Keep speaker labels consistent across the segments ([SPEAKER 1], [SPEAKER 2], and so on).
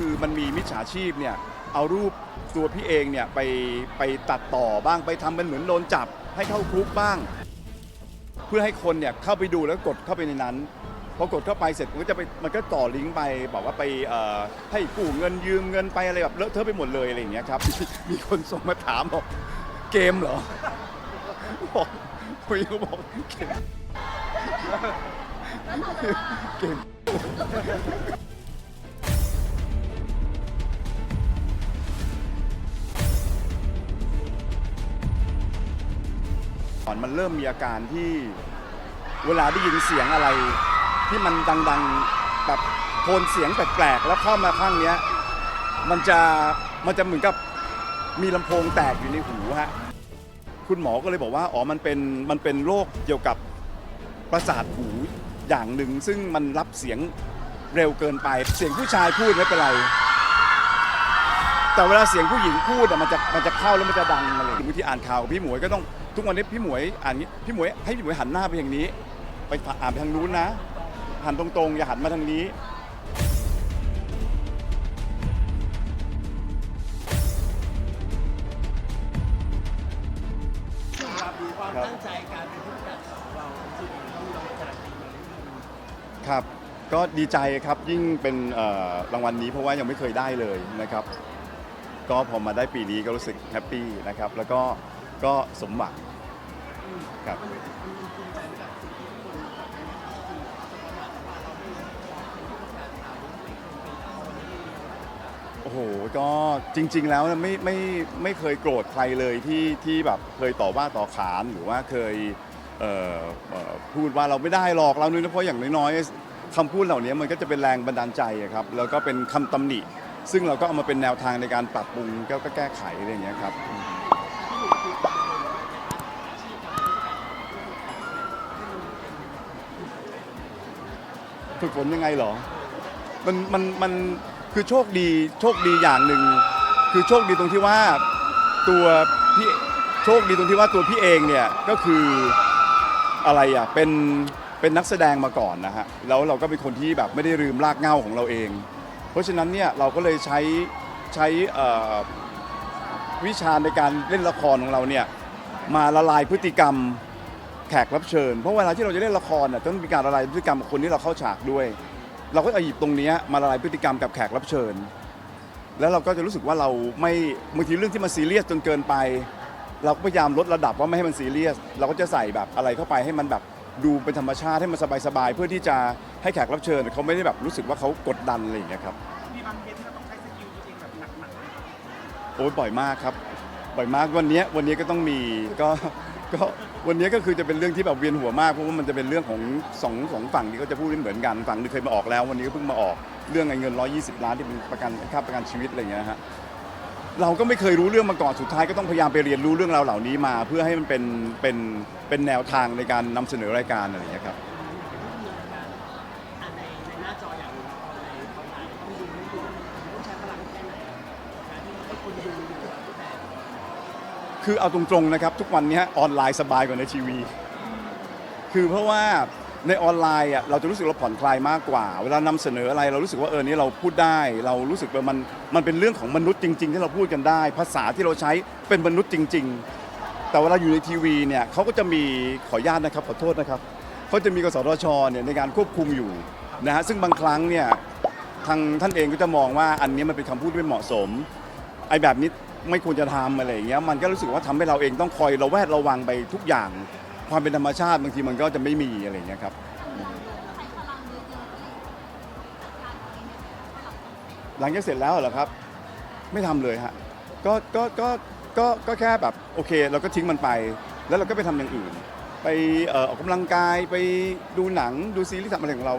[SPEAKER 1] คือมันมีมิจฉาชีพเนี่ยเอารูปตัวพี่เองเนี่ยไปไปตัดต่อบ้างไปทำเป็นเหมือนโดนจับให้เข้าคุกบ้าง เพื่อให้คนเนี่ยเข้าไปดูแล้วกดเข้าไปในนั้นพอกดเข้าไปเสร็จมันก็จะไปมันก็ต่อลิงก์ไปบอกว่าไปเอ่อให้กู้เงินยืมเงินไปอะไรแบบเลอะเทอะไปหมดเลยอะไรอย่างเงี้ยครับ มีคนส่งมาถามบอกเกมเหรอบอกคุยก็บอกเกมเกม อนมันเริ่มมีอาการที่เวลาได้ยินเสียงอะไร ที่มันดังๆแบบโทนเสียงแปลกๆแล้วเข้ามาข้างเนี้ยมันจะมันจะเหมือนกับมีลำโพงแตกอยู่ในหูฮะคุณหมอก็เลยบอกว่าอ๋อมันเป็นมันเป็นโรคเกี่ยวกับประสาทหูอย่างหนึ่ง ซึ่งมันรับเสียงเร็วเกินไป เสียงผู้ชายพูดไม่เป็นไร แต่เวลาเสียงผู้หญิงพูดอะมันจะมันจะเข้าแล้วมันจะดังอะไรอย่างเงี้ยบางทีอ่านข่าวกับพี่หมวยก็ต้อง ทุกวันนี้พี่หมวยอ่านอย่างงี้พี่หมวยให้พี่หมวยหันหน้าไปอย่างนี้ ไปอ่านไปทางนู้นนะ หันตรงๆ อย่าหันมาทางนี้
[SPEAKER 2] ครับความ
[SPEAKER 1] ครับ
[SPEAKER 2] ตั้งใจการเป็นผู้จัดของเราจริงๆต้องลองจากปีนี้
[SPEAKER 1] ครับก็ดีใจครับยิ่งเป็นเอ่อรางวัลนี้เพราะว่ายังไม่เคยได้เลยนะครับ ก็พอมาได้ปีนี้ก็รู้สึกแฮปปี้นะครับแล้วก็ ก็สมหวังครับโอ้โหก็จริง ๆ แล้วไม่ไม่ไม่เคยโกรธใครเลยที่ที่แบบเคยต่อว่าต่อขานหรือว่าเคยเอ่อเอ่อพูดว่าเราไม่ได้หรอกเราเนี่ยนะเพราะอย่างน้อยๆคำพูดเหล่านี้มันก็จะเป็นแรงบันดาลใจอะครับแล้วก็เป็นคำตำหนิ ซึ่งเราก็เอามาเป็นแนวทางในการปรับปรุงก็ก็แก้ไขอะไรอย่างเงี้ยครับ ฝึกฝนยังไงเหรอ มันมันมันคือโชคดีโชคดีอย่างหนึ่ง คือโชคดีตรงที่ว่าตัวพี่โชคดีตรงที่ว่าตัวพี่เองเนี่ยก็คืออะไรอะเป็นเป็นนักแสดงมาก่อนนะฮะแล้วเราก็เป็นคนที่แบบไม่ได้ลืมรากเหง้าของเราเอง เพราะฉะนั้นเนี่ยเราก็เลยใช้ใช้วิชาในการเล่นละครของเราเนี่ยมาละลายพฤติกรรม แขกรับเชิญ เพราะเวลาที่เราจะเล่นละครน่ะต้องมีการละลายพฤติกรรมกับคนที่เราเข้าฉากด้วย เราก็เอาหยิบตรงเนี้ยมาละลายพฤติกรรมกับแขกรับเชิญ แล้วเราก็จะรู้สึกว่าเราไม่บางทีเรื่องที่มันซีเรียสจนเกินไป เราก็พยายามลดระดับว่าไม่ให้มันซีเรียส เราก็จะใส่แบบอะไรเข้าไปให้มันแบบดูเป็นธรรมชาติให้มันสบายๆเพื่อที่จะให้แขกรับเชิญเขาไม่ได้แบบรู้สึกว่าเขากดดันอะไรอย่างเงี้ยครับ
[SPEAKER 2] มีบางเคสที่เราต้องใช้สกิลตัวเองแบบหนัก
[SPEAKER 1] โอ้ยบ่อยมากครับบ่อยมากวันเนี้ยวันนี้ก็ต้องมีก็ก็ วันนี้ก็คือจะเป็นเรื่องที่แบบเวียนหัวมากเพราะว่ามันจะเป็นเรื่องของสองสองฝั่งที่เขาจะพูดไม่เหมือนกันฝั่งนึงเคยมาออกแล้ว วันนี้ก็เพิ่งมาออกเรื่องเงิน 120 ล้านที่เป็นประกันค่าประกันชีวิตอะไรอย่างเงี้ยฮะเราก็ไม่เคยรู้เรื่องมาก่อนสุดท้ายก็ต้องพยายามไปเรียนรู้เรื่องราวเหล่านี้มา เพื่อให้มันเป็นเป็นเป็นแนวทางในการนำเสนอรายการอะไรอย่างเงี้ยครับ
[SPEAKER 2] ๆอ่านในในหน้าจออย่างหนึงในออนไลน์ต้องดูไม่ดูต้องใช้พลังแค่ไหนการที่ให้คนดูดูแต่
[SPEAKER 1] คือเอาตรงๆนะครับ ทุกวันนี้ออนไลน์สบายกว่าในทีวี คือเพราะว่าในออนไลน์อะเราจะรู้สึกเราผ่อนคลายมากกว่า เวลานำเสนออะไรเรารู้สึกว่าเออนี่เราพูดได้ เรารู้สึกว่ามันมันเป็นเรื่องของมนุษย์จริง ๆ ที่เราพูดกันได้ ภาษาที่เราใช้เป็นมนุษย์จริง ๆ แต่เวลาอยู่ในทีวีเนี่ยเขาก็จะมีขออนุญาตนะครับขอโทษนะครับเขาจะมีกสทชเนี่ยในการควบคุมอยู่นะฮะซึ่งบางครั้งเนี่ยทางท่านเองก็จะมองว่าอันนี้มันเป็นคำพูดที่ไม่เหมาะสมไอ้แบบนี้ ไม่ควรจะทำอะไรอย่างเงี้ยมันก็รู้สึกว่าทำให้เราเองต้องคอยระแวดระวังไปทุกอย่าง ความเป็นธรรมชาติบางทีมันก็จะไม่มีอะไรอย่างเงี้ยครับ หลังจากเสร็จแล้วเหรอครับ ไม่ทำเลยฮะก็ก็ก็ก็ก็แค่แบบโอเค เราก็ทิ้งมันไป แล้วเราก็ไปทำอย่างอื่น ไปเอ่อออกกำลังกายไปดูหนังดูซีรีส์ทำอะไรของเรา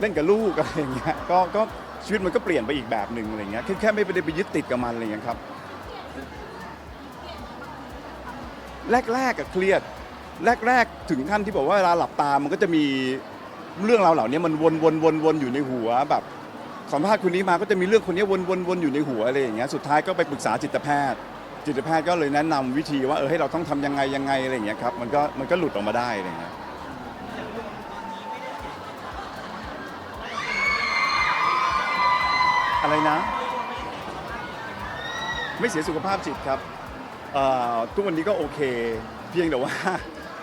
[SPEAKER 1] เล่นกับลูกอะไรอย่างเงี้ยก็ก็ชีวิตมันก็เปลี่ยนไปอีกแบบหนึ่งอะไรเงี้ยแค่แค่ไม่ได้ไปยึดติดกับมันอะไรเงี้ยครับ แรกๆก็เครียด แรก ๆ ถึงขั้นที่บอกว่าเวลาหลับตามันก็จะมีเรื่องราวเหล่านี้มันวนวนวนวนอยู่ในหัวแบบสัมภาษณ์คนนี้มาก็จะมีเรื่องคนนี้วนวนวนอยู่ในหัวอะไรอย่างเงี้ยสุดท้ายก็ไปปรึกษาจิตแพทย์ จิตแพทย์ก็เลยแนะนำวิธีว่าเออให้เราต้องทำยังไงยังไงอะไรอย่างเงี้ยครับมันก็มันก็หลุดออกมาได้อะไรอย่างเงี้ยอะไรนะ ไม่เสียสุขภาพจิตครับเอ่อทุกวันนี้ก็โอเค เพียงแต่ว่า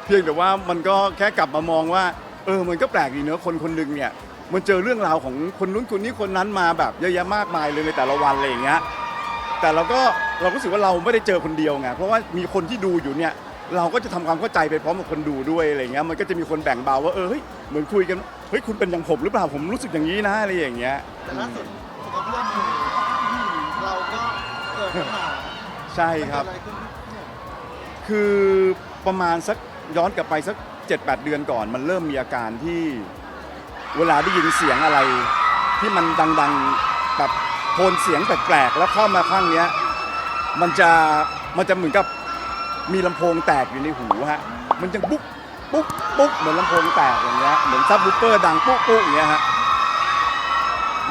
[SPEAKER 1] เพียงแต่ว่ามันก็แค่กลับมามองว่า เออมันก็แปลกดีเนอะคนคนหนึ่งเนี่ยมันเจอเรื่องราวของคนนู้นคนนี้คนนั้นมาแบบเยอะแยะมากมายเลยในแต่ละวันอะไรอย่างเงี้ยแต่เราก็เราก็รู้สึกว่าเราไม่ได้เจอคนเดียวไงเพราะว่ามีคนที่ดูอยู่เนี่ยเราก็จะทำความเข้าใจไปพร้อมกับคนดูด้วยอะไรเงี้ยมันก็จะมีคนแบ่งเบาว่าเออเฮ้ยเหมือนคุยกันเฮ้ยคุณเป็นอย่างผมหรือเปล่าผมรู้สึกอย่างนี้นะอะไรอย่างเงี้ย
[SPEAKER 3] แต่ล่าสุดสุขภาพหูเราก็เกิดปัญหา
[SPEAKER 1] ใช่ครับ
[SPEAKER 3] มันเกิดอะไรขึ้นเนี่ย
[SPEAKER 1] คือประมาณสักย้อนกลับไปสัก 7-8 เดือนก่อน มันเริ่มมีอาการที่เวลาได้ยินเสียงอะไร ที่มันดังๆแบบโทนเสียงแปลกๆ แล้วเข้ามาข้างเนี้ยมันจะมันจะเหมือนกับมีลำโพงแตกอยู่ในหูฮะมันจะปุ๊กปุ๊กปุ๊กเหมือนลำโพงแตกอย่างเงี้ยเหมือนซับวูฟเฟอร์ดังปุ๊กปุ๊กอย่างเงี้ยฮะ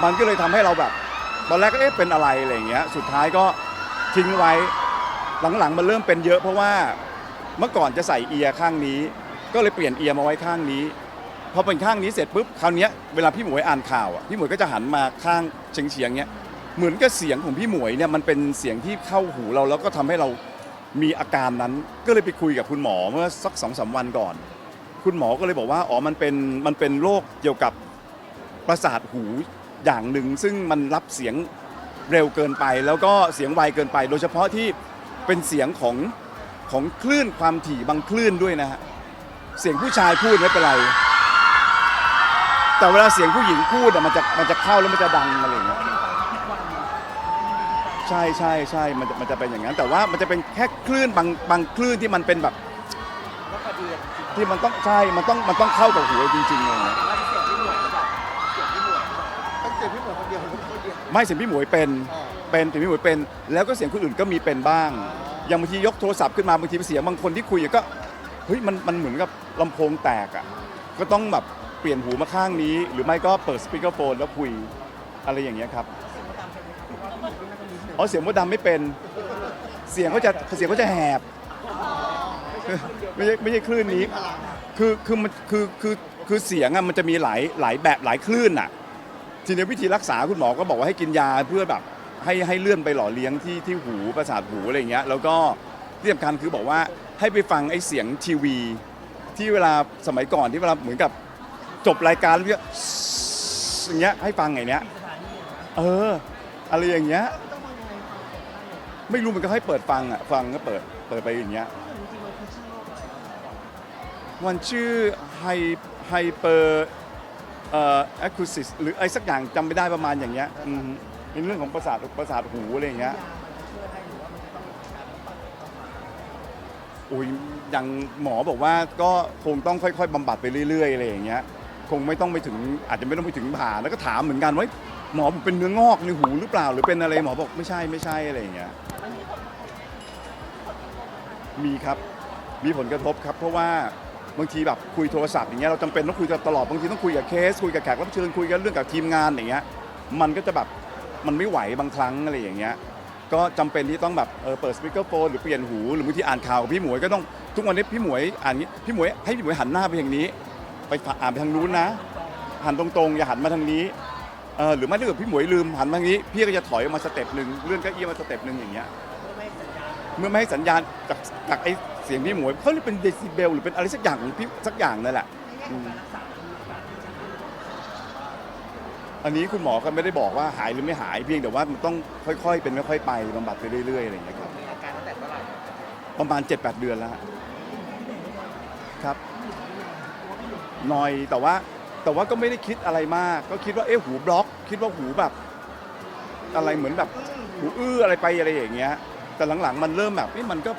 [SPEAKER 1] มันก็เลยทำให้เราแบบ ตอนแรกก็เอ๊ะเป็นอะไรอะไรอย่างเงี้ย สุดท้ายก็ ทิ้งไว้หลังๆ มันเริ่มเป็นเยอะเพราะว่าเมื่อก่อนจะใส่เอียร์ข้างนี้ ก็เลยเปลี่ยนเอียร์มาไว้ข้างนี้พอเป็นข้างนี้เสร็จปุ๊บคราวนี้เวลาพี่หมวยอ่านข่าวอะพี่หมวยก็จะหันมาข้างเฉียงเฉียงๆเนี้ยเหมือนกับเสียงของพี่หมวยเนี่ยมันเป็นเสียงที่เข้าหูเราแล้วก็ทำให้เรามีอาการนั้น ก็เลยไปคุยกับคุณหมอเมื่อสักสองสามวันก่อน คุณหมอก็เลยบอกว่าอ๋อมันเป็นมันเป็นโรคเกี่ยวกับประสาทหูอย่างหนึ่งซึ่งมันรับเสียง เร็วเกินไป แล้วก็เสียงไวเกินไป โดยเฉพาะที่เป็นเสียงของของคลื่นความถี่บางคลื่นด้วยนะฮะเสียงผู้ชายพูดไม่เป็นไร แต่เวลาเสียงผู้หญิงพูดอะมันจะมันจะเข้าแล้วมันจะดังอะไรอย่างเงี้ยใช่ใช่ใช่มันจะมันจะเป็นอย่างนั้น แต่ว่ามันจะเป็นแค่คลื่นบางบางคลื่นที่มันเป็นแบบที่มันต้องใช่มันต้องมันต้องเข้ากับหัวจริงๆเลยนะ
[SPEAKER 2] ยง
[SPEAKER 3] พี่หมวยคนเดียวคนเดียว
[SPEAKER 1] ไม่เสียงพี่หมวยเป็น
[SPEAKER 3] อ่า
[SPEAKER 1] เป็นเสียงพี่หมวยเป็น แล้วก็เสียงคนอื่นก็มีเป็นบ้าง อย่างบางทียกโทรศัพท์ขึ้นมาบางทีเสียงบางคนที่คุยก็เฮ้ยมันมันเหมือนกับลำโพงแตกอะก็ต้องแบบเปลี่ยนหูมาข้างนี้ หรือไม่ก็เปิดสปีกเกอร์โฟนแล้วคุยอะไรอย่างเงี้ยครับอ๋อเสียงมดดำไม่เป็น เสียงเขาจะเสียงเขาจะแหบ ไม่ใช่ไม่ใช่คลื่นนี้ คือคือมันคือคือคือเสียงอะมันจะมีหลายหลายแบบหลายคลื่นอะ ทีนี้วิธีรักษาคุณหมอก็บอกว่าให้กินยาเพื่อแบบให้ให้เลื่อนไปหล่อเลี้ยงที่ที่หูประสาทหูอะไรอย่างเงี้ยแล้วก็ที่สำคัญคือบอกว่าให้ไปฟังไอ้เสียงทีวี ที่เวลาสมัยก่อนที่เวลาเหมือนกับจบรายการแล้วก็อย่างเงี้ยให้ฟังไงเนี้ยเอออะไรอย่างเงี้ยไม่รู้มันก็ให้เปิดฟังอะฟังก็เปิดเปิดไปอย่างเงี้ยมันชื่อไฮไฮเปอร์ เอ่อแอคูซิสหรืออะไรสักอย่างจำไม่ได้ประมาณอย่างเงี้ยอืมเป็นเรื่องของประสาทประสาทหูอะไรอย่างเงี้ยโอ้ยอย่างหมอบอกว่าก็คงต้องค่อย ๆบำบัดไปเรื่อยๆอะไรอย่างเงี้ย คงไม่ต้องไปถึงอาจจะไม่ต้องไปถึงผ่าแล้วก็ถามเหมือนกันว่าหมอผมเป็นเนื้องอกในหูหรือเปล่า หรือเป็นอะไรหมอบอกไม่ใช่ไม่ใช่อะไรอย่างเงี้ย มีครับ มีผลกระทบครับ เพราะว่า บางทีแบบคุยโทรศัพท์อย่างเงี้ยเราจำเป็นต้องคุยกันตลอดบางทีต้องคุยกับเคสคุยกับแขกรับเชิญคุยกันเรื่องกับทีมงานอย่างเงี้ยมันก็จะแบบมันไม่ไหวบางครั้งอะไรอย่างเงี้ยก็จำเป็นที่ต้องแบบเออเปิดสปีกเกอร์โฟนหรือเปลี่ยนหูหรือบางทีอ่านข่าวกับพี่หมวยก็ต้องทุกวันนี้พี่หมวยอ่านนี้พี่หมวยให้พี่หมวยหันหน้าไปทางนี้ ไปอ่านไปทางนู้นนะ หันตรงๆอย่าหันมาทางนี้เออหรือไม่ถ้าเกิดพี่หมวยลืมหันมาทางนี้พี่ก็จะถอยออกมาสเต็ปหนึ่งเลื่อนเก้าอี้มาสเต็ปหนึ่งอย่างเงี้ย
[SPEAKER 2] เพื่อไม่ให้สัญญาณ
[SPEAKER 1] เมื่อไม่ให้สัญญาณจากจากไอ้ เสียงพี่หมวยเขาเรียกเป็นเดซิเบลหรือเป็นอะไรสักอย่างของพี่สักอย่างนั่นแหละอืมอันนี้คุณหมอก็ไม่ได้บอกว่าหายหรือไม่หายเพียงแต่ว่ามันต้องค่อยๆ เป็นค่อยๆไปบำบัดไปเรื่อยๆอะไรอย่างเงี้ยครับ
[SPEAKER 2] มีอาการตั้งแต่เมื่อไหร่
[SPEAKER 1] ประมาณ 7-8 เดือนแล้วฮะครับ หน่อยแต่ว่าแต่ว่าก็ไม่ได้คิดอะไรมาก ก็คิดว่าเอ๊ะหูบล็อก คิดว่าหูแบบ อะไรเหมือนแบบ หูอื้ออะไรไปอะไรอย่างเงี้ย แต่หลังๆ มันเริ่มแบบเอ๊ะมันก็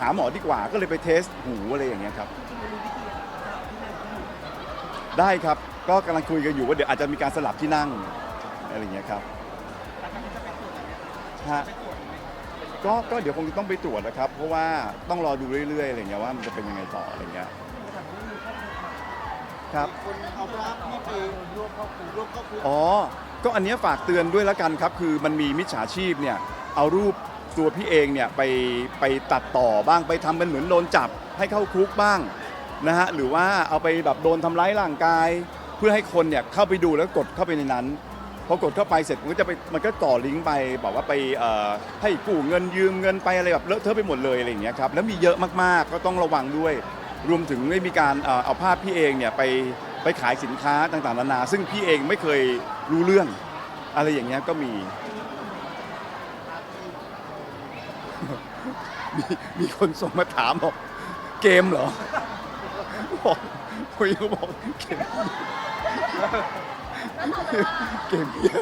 [SPEAKER 1] หาหมอดีกว่าก็เลยไปเทสหูอะไรอย่างเงี้ยครับ ได้ครับก็กำลังคุยกันอยู่ว่าเดี๋ยวอาจจะมีการสลับที่นั่งอะไรอย่างเงี้ยครับฮะก็ก็เดี๋ยวคงจะต้องไปตรวจนะครับ เพราะว่าต้องรอดูเรื่อยๆอะไรเงี้ยว่ามันจะเป็นยังไงต่ออะไรเงี้ยครับ
[SPEAKER 3] คนเอาภาพนี่ไปรวบครอบครัวรวบครอบครัว
[SPEAKER 1] อ๋อ ก็อันเนี้ยฝากเตือนด้วยแล้วกันครับ คือมันมีมิจฉาชีพเนี่ยเอารูป ตัวพี่เองเนี่ยไปไปตัดต่อบ้างไปทำเป็นเหมือนโดนจับให้เข้าคุกบ้างนะฮะหรือว่าเอาไปแบบโดนทำร้ายร่างกาย เพื่อให้คนเนี่ยเข้าไปดูแล้วกดเข้าไปในนั้นพอกดเข้าไปเสร็จมันก็จะไปมันก็ต่อลิงก์ไปบอกว่าไปเอ่อให้กู้เงินยืมเงินไปอะไรแบบเลอะเทอะไปหมดเลยอะไรอย่างเงี้ยครับแล้วมีเยอะมากๆก็ต้องระวังด้วย รวมถึงได้มีการเอ่อเอาภาพพี่เองเนี่ยไปไปขายสินค้าต่างๆนานา ซึ่งพี่เองไม่เคยรู้เรื่องอะไรอย่างเงี้ยก็มี มีมีคนส่งมาถามบอกเกมเหรอบอกคุยเขาบอกเกมเกมเหี้ย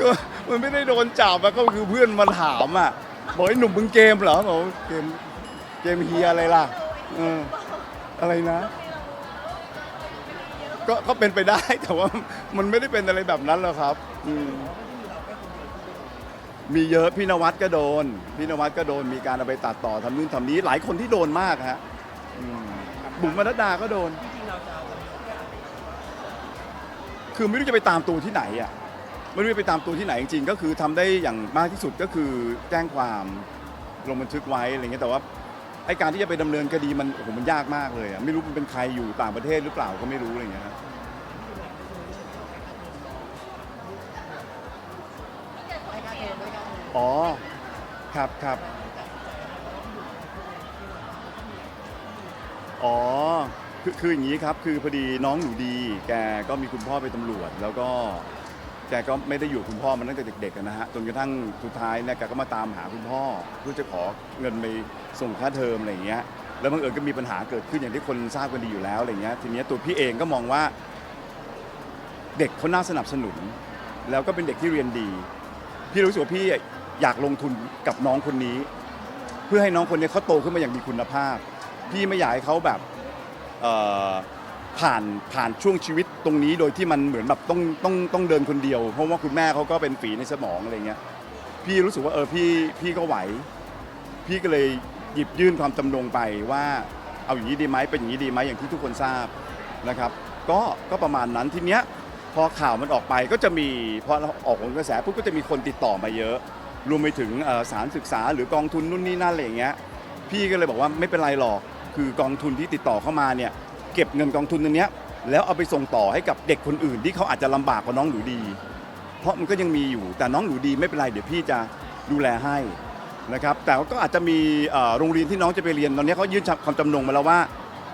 [SPEAKER 1] ก็มันไม่ได้โดนจับอะก็คือเพื่อนมาถามอะบอกไอ้หนุ่มมึงเกมเหรอบอกเกมเกมเฮียอะไรล่ะเอออะไรนะ ก็ก็เป็นไปได้แต่ว่ามันไม่ได้เป็นอะไรแบบนั้นหรอกครับ อืม มีเยอะพี่นวัดก็โดน พี่นวัดก็โดนมีการเอาไปตัดต่อทำนู่นทำนี้หลายคนที่โดนมากฮะอืมบุ๋มมนัดดาก็โดน คือไม่รู้จะไปตามตัวที่ไหนอะไม่รู้จะไปตามตัวที่ไหนจริงๆ ก็คือทำได้อย่างมากที่สุดก็คือแจ้งความลงบันทึกไว้อะไรเงี้ยแต่ว่าไอการที่จะไปดำเนินคดีมันโอ้โหมันยากมากเลยอะไม่รู้มันเป็นใครอยู่ต่างประเทศหรือเปล่าก็ไม่รู้อะไรเงี้ย อ๋อ ครับครับ อ๋อ คือคืออย่างนี้ครับ คือพอดีน้องหนูดี แกก็มีคุณพ่อเป็นตำรวจ แล้วก็แกก็ไม่ได้อยู่กับคุณพ่อมาตั้งแต่เด็กๆอะนะฮะ จนกระทั่งสุดท้ายเนี่ยแกก็มาตามหาคุณพ่อเพื่อจะขอเงินไปส่งค่าเทอมอะไรอย่างเงี้ย แล้วบังเอิญก็มีปัญหาเกิดขึ้นอย่างที่คนทราบกันดีอยู่แล้วอะไรเงี้ย ทีเนี้ยตัวพี่เองก็มองว่า เด็กเขาน่าสนับสนุน แล้วก็เป็นเด็กที่เรียนดี พี่รู้สึกว่าพี่ อยากลงทุนกับน้องคนนี้ เพื่อให้น้องคนนี้เขาโตขึ้นมาอย่างมีคุณภาพ พี่ไม่อยากให้เขาแบบเอ่อผ่านผ่านช่วงชีวิตตรงนี้โดยที่มันเหมือนแบบต้องต้องต้องเดินคนเดียว เพราะว่าคุณแม่เขาก็เป็นฝีในสมองอะไรเงี้ยพี่รู้สึกว่าเออพี่พี่ก็ไหว พี่ก็เลยหยิบยื่นความจำนงไปว่าเอาอย่างนี้ดีไหมเป็นอย่างนี้ดีไหมอย่างที่ทุกคนทราบนะครับ ก็ก็ประมาณนั้นทีเนี้ยพอข่าวมันออกไปก็จะมีพอเราออกผลกระแสปุ๊บก็จะมีคนติดต่อมาเยอะ รวมไปถึงสารศึกษาหรือกองทุนนู่นนี่นั่นอะไรอย่างเงี้ยพี่ก็เลยบอกว่าไม่เป็นไรหรอกคือกองทุนที่ติดต่อเข้ามาเนี่ยเก็บเงินกองทุนตรงเนี้ยแล้วเอาไปส่งต่อให้กับเด็กคนอื่น ที่เขาอาจจะลำบากกว่าน้องหนูดี เพราะมันก็ยังมีอยู่แต่น้องหนูดีไม่เป็นไรเดี๋ยวพี่จะดูแลให้นะครับแต่ก็อาจจะมีโรงเรียนที่น้องจะไปเรียนตอนนี้เขายื่นคำจำนงมาแล้วว่า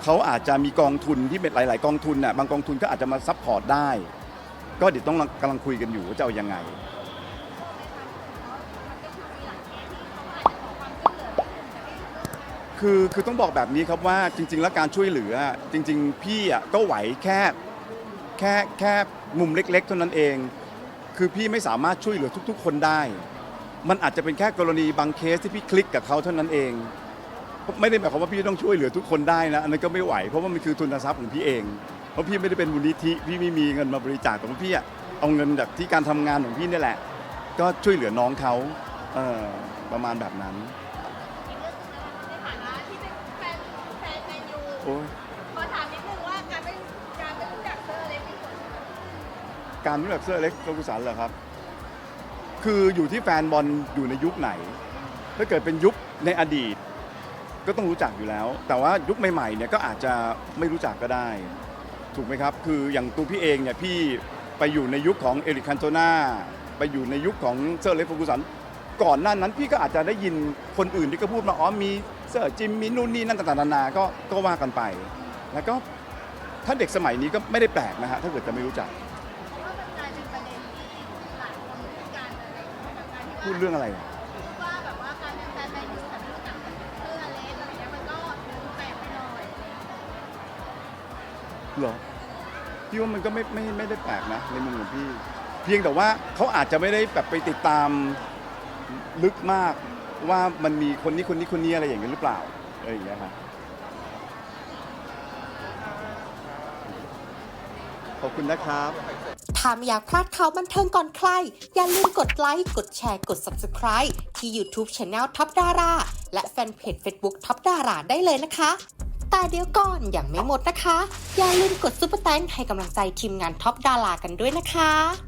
[SPEAKER 1] เขาอาจจะมีกองทุนที่เป็นหลาย ๆ กองทุนน่ะบางกองทุนก็อาจจะมาซัพพอร์ตได้ ก็เดี๋ยวต้องกำลังคุยกันอยู่ว่าจะเอายังไง คือคือต้องบอกแบบนี้ครับว่าจริง ๆ แล้วการช่วยเหลือจริง ๆ พี่อะก็ไหวแค่แค่แค่มุมเล็ก ๆ เท่านั้นเอง คือพี่ไม่สามารถช่วยเหลือทุก ๆ คนได้ มันอาจจะเป็นแค่กรณีบางเคสที่พี่คลิกกับเขาเท่านั้นเอง ไม่ได้หมายความว่าพี่ต้องช่วยเหลือทุกคนได้นะอันนั้นก็ไม่ไหวเพราะว่ามันคือทุนทรัพย์ของพี่เอง เพราะพี่ไม่ได้เป็นมูลนิธิพี่ไม่มีเงินมาบริจาคแต่ว่าพี่อะเอาเงินจากที่การทำงานของพี่นี่แหละ ก็ช่วยเหลือน้องเขาเออประมาณแบบนั้น อ้ย
[SPEAKER 4] ขอถามนิดนึงว่าการไม่การไม่รู้จักเซอร์เล็กมีผลไหม
[SPEAKER 1] การรู้จักเสื้อเล็กโกกุสันเหรอครับ คืออยู่ที่แฟนบอลอยู่ในยุคไหน ถ้าเกิดเป็นยุคในอดีต ก็ต้องรู้จักอยู่แล้ว แต่ว่ายุคใหม่ๆเนี่ยก็อาจจะไม่รู้จักก็ได้ ถูกไหมครับ คืออย่างตัวพี่เองเนี่ยพี่ไปอยู่ในยุคของเอริกคันโตนาไปอยู่ในยุคของเซอร์เล็กโฟกุสัน ก่อนหน้านั้นพี่ก็อาจจะได้ยินคนอื่นที่ก็พูดมาอ๋อมี เซอร์จิมมีนู่นนี่นั่นต่างๆนานาก็ก็ว่ากันไป แล้วก็ถ้าเด็กสมัยนี้ก็ไม่ได้แปลกนะฮะถ้าเกิดจะไม่รู้จัก
[SPEAKER 4] ว่ามันกลายเป็นประเด็นที่หลายคนพูดกันอะไรอย่างเงี้ยกับการที่
[SPEAKER 1] พูด
[SPEAKER 4] ว่า
[SPEAKER 1] เรื่องอะไรอะ
[SPEAKER 4] ว่าแบบว่าการเป็นแฟนแมนยูแต่ไม่รู้จักเซอร์เล็กอะไรเงี้ยมันก็ดูแปลกไปหน่อย
[SPEAKER 1] เหรอพี่ว่ามันก็ไม่ไม่ไม่ได้แปลกนะในมุมของพี่ เพียงแต่ว่าเขาอาจจะไม่ได้แบบไปติดตามลึกมาก ว่ามันมีคนนี้คนนี้คนนี้อะไรอย่างเงี้หรือเปล่าอะไรอย่างเงี้ยครับขอบคุณนะครับ
[SPEAKER 5] ถ้าไม่อยากพลาดข่าวบันเทิงก่อนใคร อย่าลืมกดไลค์ กดแชร์ กด Subscribe ที่ YouTube Channel ท็อปดาราและแฟนเพจ Facebook ท็อปดาราได้เลยนะคะ แต่เดี๋ยวก่อนอย่างไม่หมดนะคะ อย่าลืมกดซุปเปอร์แตงให้กำลังใจทีมงานท็อปดารากันด้วยนะคะ